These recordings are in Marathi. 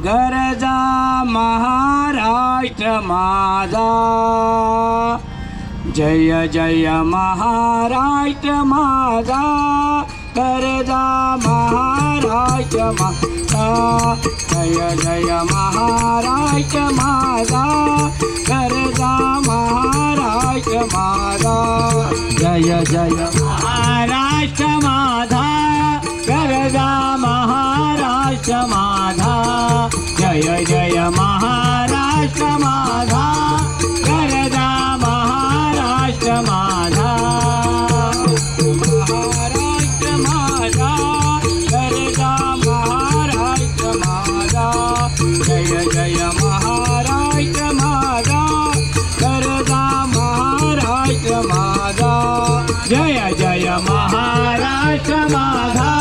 गरजा महाराष्ट्र माझा. जय जय महाराष्ट्र माझा. गरजा महाराष्ट्र माझा. जय जय महाराष्ट्र माझा. गरजा महाराष्ट्र माझा. जय जय माझा जय जय महाराष्ट्र माझा करदा महाराष्ट्र माझा. महाराष्ट्र माझा करदा महाराष्ट्र माझा जय जय महाराष्ट्र माझा करदा महाराष्ट्र माझा जय जय महाराष्ट्र माझा.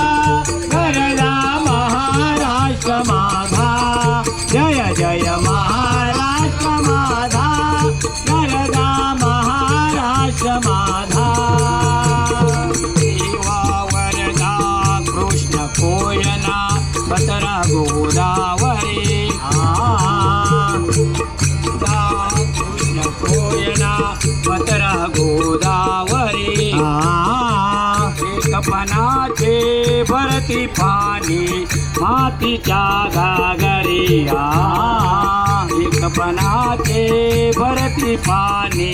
जय महाराष्ट्र माझा गरजा महाराष्ट्र माझा देवा वरदा कृष्ण कोयना पतरा गोदावरी की पानी, माती एक बनाते भरती पाणी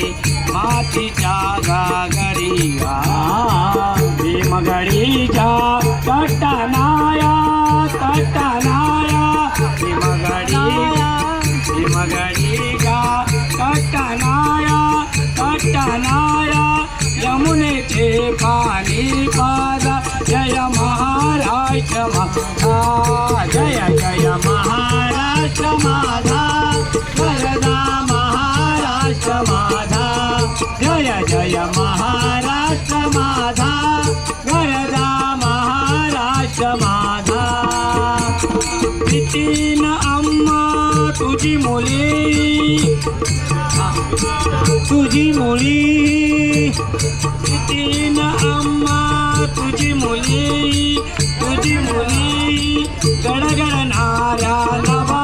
मातीच्या गागरिया भीमगडीच्या कटनाया कटनाया भीमगडी भीमगडीच्या कटनाया कटनाया यमुनेचे पानी पादा जय महा महाराष्ट्र माझा जय जय महाराष्ट्र माझा वरदा महाराष्ट्र माझा जय जय महाराष्ट्र माझा वरदा महाराष्ट्र माझा अम्मा तुझी मुली तुझी मुली तीन अम्मा तुझी मुली गडगडणाऱ्या नवा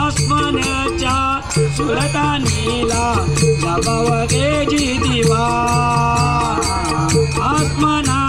आसमानाच्या सुरता नीला जबावगेजी दिवा आसमानाच्या